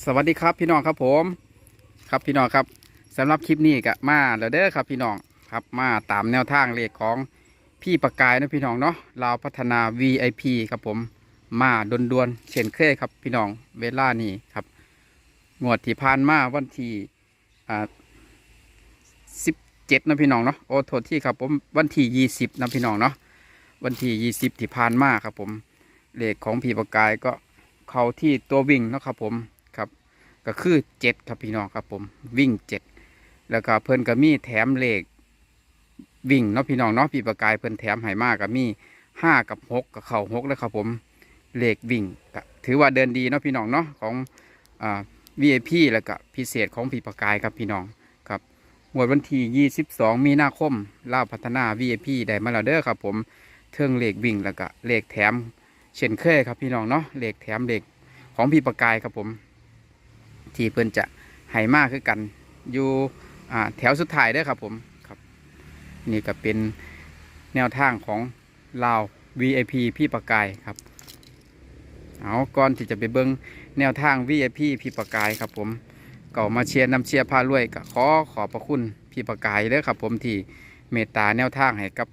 สวัสดีครับพี่น้องครับผม ครับพี่น้องครับสำหรับคลิปนี้ก็มาแล้วเด้อครับพี่น้องครับมาตามแนวทางเลขของพี่ประกายนะพี่น้องเนาะเราพัฒนา VIP ครับผมมาดนดวนๆเช่นเคยครับพี่น้องเวลานี้ครับงวดที่ผ่านมาวันที่อ่าสิบเจ็ดนะพี่น้องเนาะโอ้โทษที่ครับผมวันที่ยี่สิบนะพี่น้องเนาะวันที่ยี่สิบที่ผ่านมาครับผมเลขของพี่ประกายก็เขาที่ตัววิ่งนะครับผม ก็คือเจ็ดครับพี่น้องครับผมวิ่งเจ็ดแล้วก็เพิ่นก็มีแถมเลขวิ่งเนาะพี่น้องเนาะพี่ประกายเพิ่นแถมให้มากก็มีห้ากับหกกับเข่าหกแล้วครับผมเลขวิ่งก็ถือว่าเดินดีเนาะพี่น้องเนาะของอ่า VIP แล้วก็พิเศษของพี่ประกายครับพี่น้องครับหมวดวันที่22 มีนาคมล่าวพัฒนา VIP ได้มาแล้วเด้อครับผมเทิงเลขวิ่งแล้วก็เลขแถมเช่นเคยครับพี่น้องเนาะเลขแถมเลขของพี่ประกายครับผม ที่เพิ่นจะให้มากคือกันอยู่แถวสุดท้ายด้อครับผมครับนี่ก็เป็นแนวทางของลาว VIP พี่ประกายครับเอาก่อนที่จะไปเบิ้งแนวทาง VIP พี่ประกายครับผมก็มาเชียร์นำเชียร์พารวยก็ขอขอบพระคุณพี่ประกายเด้อครับผมที่เมตตาแนวทางให้กับ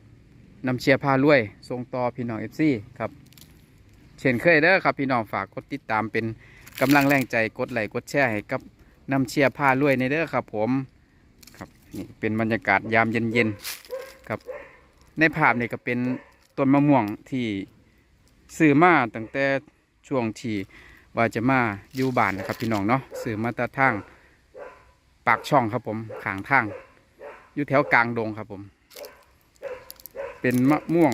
นำเชียร์พารวยส่งต่อพี่น้องเอฟซีครับเช่นเคยเด้อครับพี่น้องฝากกดติดตามเป็น กำลังแรงใจกดไลค์กดแชร์ให้กับน้ำเชียร์ผ้ารวยในเด้อครับผมครับนี่เป็นบรรยากาศยามเย็นๆครับ ในภาพนี่ก็เป็นต้นมะม่วงที่ซื้อมาตั้งแต่ช่วงที่ว่าจะมาอยู่บ้านนะครับพี่น้องเนาะซื้อมาแตาทางปากช่องครับผมขางทางอยู่แถวกลางดงครับผม เป็นมะม่วง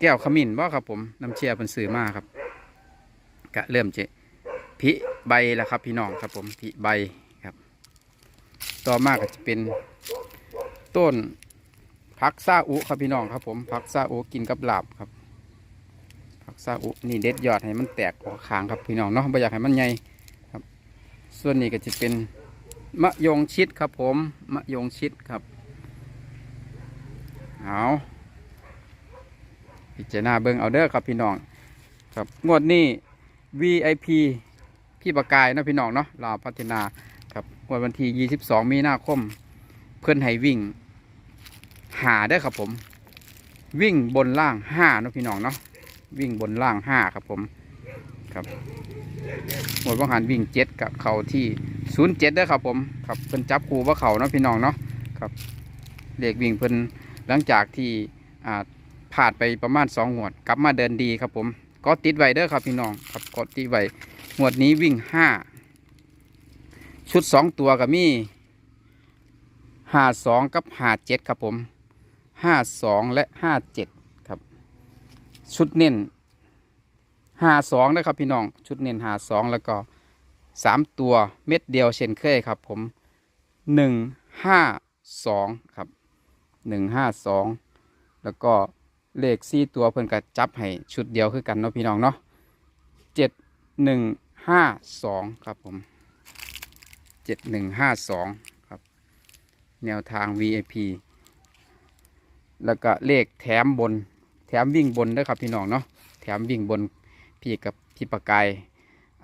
แก้วขมิ้นว่าครับผมน้ำเชียร์เป็นซื้อมาครับ ก็เริ่มจะพิใบแล้วครับพี่น้องครับผมพิใบครับ ต่อมาก็จะเป็นต้นผักซาอุครับพี่น้องครับผมผักซาอุกินกับลาบครับผักซาอุนี่เด็ดยอดให้มันแตกออกขางครับพี่น้องเนาะไม่อยากให้มันใหญ่ครับ ส่วนนี้ก็จะเป็นมะยงชิดครับผมมะยงชิดครับเอาพิจารณาเบิ่งเอาเด้อครับพี่น้อง ครับงวดนี้ VIP พี่ประกายนาะพี่น้องเนาะลาวพัฒนาครับวันวันที่ 22 มีนาคม เพื่อนให้วิ่ง หาได้ครับผม วิ่งบนล่าง5นาะพี่น้องเนาะวิ่งบนล่าง 5 ครับผมครับหมดว่างหันวิ่ง7กับเขาที่07เด้ครับผมครับเพิ่นจับคูว่าเขาเนาะพี่น้องเนาะครับเด็กวิ่งเพิ่นหลังจากที่อ่าผ่านไปประมาณ2หัวดกลับมาเดินดีครับผม ก็ติดไว้เด้อครับพี่น้องครับก็ติดไว้หมวดนี้วิ่งห้าชุดสองตัวกับมีห้าสองกับห้าเจ็ดครับผมห้าสองและห้าเจ็ดครับ ชุดเน้นห้าสองนะครับพี่น้อง ชุดเน้นห้าสองแล้วก็สามตัวเม็ดเดียวเช่นเคยครับผมหนึ่งห้าสองครับหนึ่งห้าสองแล้วก็ เลขสี่ตัวเพิ่นก็จับให้ชุดเดียวคือกันเนาะพี่น้องเนาะเจ็ดหนึ่งห้าสองครับผมเจ็ดหนึ่งห้าสองครับ แนวทาง VIP แล้วก็เลขแถมบน แถมวิ่งบนด้วยครับพี่น้องเนาะแถมวิ่งบนพี่กับพี่ประกาย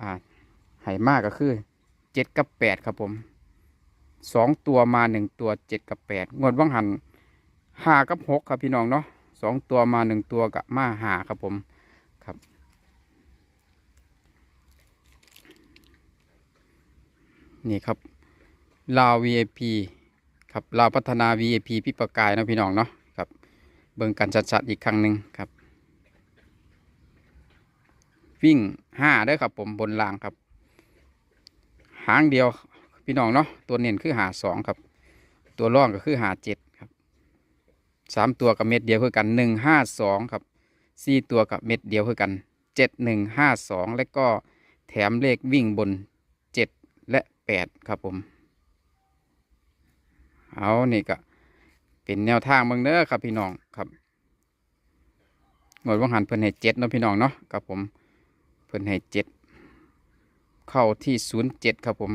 อ่าให้มากก็คือเจ็ดกับแปดครับผมสองตัวมาหนึ่งตัวเจ็ดกับแปดงวดว่างหันห้ากับหกครับพี่น้องเนาะ สองตัวมาหนึ่งตัวกับมาหาครับผมครับนี่ครับลาว VIP ครับลาวพัฒนา VIP พี่ประกายนะพี่น้องเนาะครับเบิ่งกันชัดๆอีกครั้งหนึ่งครับ วิ่งห้าเด้ครับผมบนรางครับ หางเดียวพี่น้องเนาะตัวเน้นคือหาสองครับ ตัวร่องก็คือหาเจ็ด สามตัวกับเม็ดเดียวคือกันหนึ่งห้าสองครับสี่ตัวกับเม็ดเดียวคือกันเจ็ดหนึ่งห้าสองและก็แถมเลขวิ่งบนเจ็ดและแปดครับผม เอานี่ก็เป็นแนวทางเมืองเด้อครับพี่น้องครับหมดว่างหันเพิ่นให้เจ็ดเนาะพี่น้องเนาะครับผมเพิ่นให้เจ็ดเข้าที่ศูนย์เจ็ดครับผม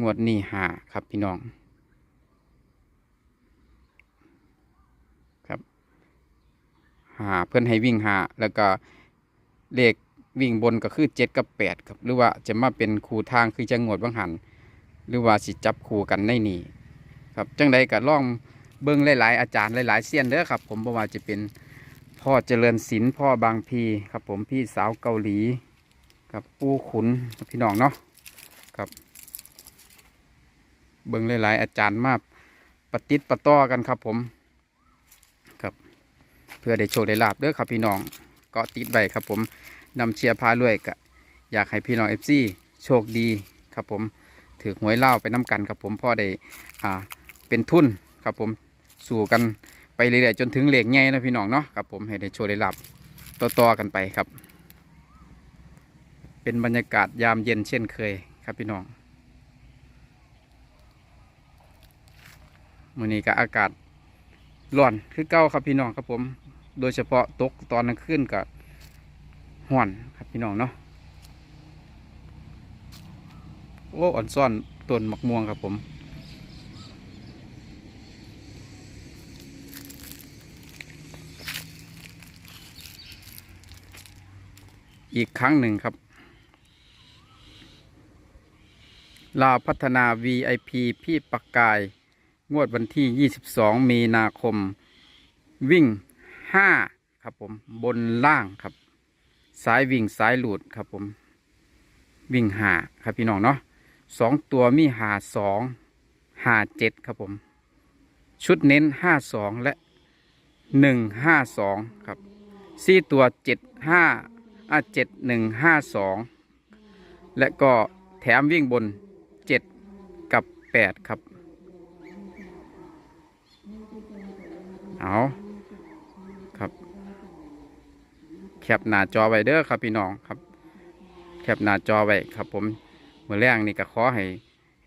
งวดนี้หาครับพี่น้อง หาเพื่อนให้วิ่งหาแล้วก็เลขวิ่งบนก็คือเจ็ดกับแปดครับหรือว่าจะมาเป็นคู่ทางคือจะงวดบางหัน หรือว่าสิจับคู่กันในนี่ครับจังใดก็ล่องเบิ้งหลายๆอาจารย์หลายๆเซียนเด้อครับ ผมบ่ว่าจะเป็นพ่อเจริญศิลป์พ่อบางพีครับ ผมพี่สาวเกาหลีครับปู่ขุนพี่น้องเนาะครับ เบิ้งหลายๆอาจารย์มาปฏิดปะต่อกันครับผม เพื่อได้โชคได้ลาบเด้อครับพี่น้องก็ติดไว้ครับผมนำเชียร์พาด้วยกะอยากให้พี่น้องเอฟซีโชคดีครับผมถือหวยเล่าไปน้กันครับผมพ่อได้อ่าเป็นทุนครับผมสู่กันไปเรื่อยๆจนถึงเหล็กไงนะพี่น้องเนาะครับผมให้ได้โชคได้ลาบต่อๆกันไปครับ เป็นบรรยากาศยามเย็นเช่นเคยครับพี่น้องมื้อนี้ก็อากาศร้อนคือเก้าครับพี่น้องครับผม โดยเฉพาะตกตอนกลางคืนกับห่อนครับพี่น้องเนาะโอ้อ่อนซ่อนต้นมะม่วงครับผม อีกครั้งหนึ่งครับลาวพัฒนา VIP พี่ปักกาย งวดวันที่ 22 มีนาคม วิ่ง 5ครับผมบนล่างครับ สายวิ่งสายหลุดครับผม วิ่งหาครับพี่น้องเนาะสองตัวมีหาสองหาเจ็ดครับผม ชุดเน้นห้าสองและหนึ่งห้าสองครับสี่ตัวเจ็ดห้าอะเจ็ดหนึ่งห้าสองและก็แถมวิ่งบนเจ็ดกับแปดครับ เอาครับ แคปหน้าจอไว้เด้อครับพี่น้องครับ แคปหน้าจอไว้ครับ ผมเมื่อแรงนี่ก็ขอให้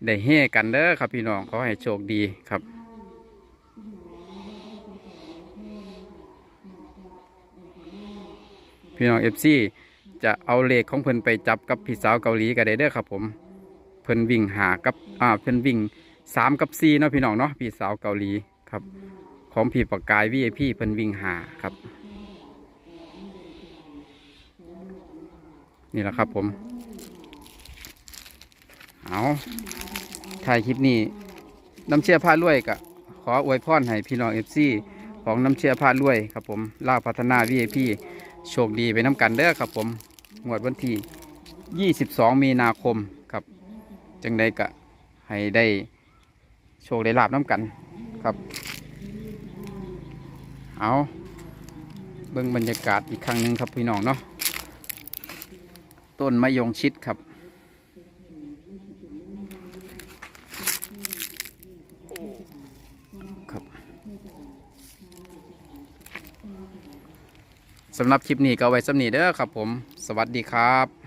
ได้เฮกันเด้อครับพี่น้องขอให้โชคดีครับพี่น้องเอฟซีจะเอาเลขของเพิ่นไปจับกับพี่สาวเกาหลีก็ได้เด้อครับผม เพิ่นวิ่งหากับอ่าเพิ่นวิ่งสามกับสี่เนาะพี่น้องเนาะพี่สาวเกาหลีครับ ของพี่ปากกายวีไอพี่เพิ่นวิ่งหาครับ นี่แหละครับผม เอาถ่ายคลิปนี้น้ำเชื่อผ้าลวยกะขออวยพรให้พี่น้องเอฟซีของน้ำเชื่อผ้าลวยครับผมล่าวพัฒนาวีไอพีโชคดีไปน้ำกันเด้อครับผมงวดวันที่ 22 มีนาคมครับ จังใดกะให้ได้โชคได้ลาบน้ำกันครับ เอาเบิ่งบรรยากาศอีกครั้งหนึ่งครับพี่น้องเนาะ ต้นมะยงชิดครับ ครับสำหรับคลิปนี้ก็ไว้สำนีเด้อครับผม สวัสดีครับ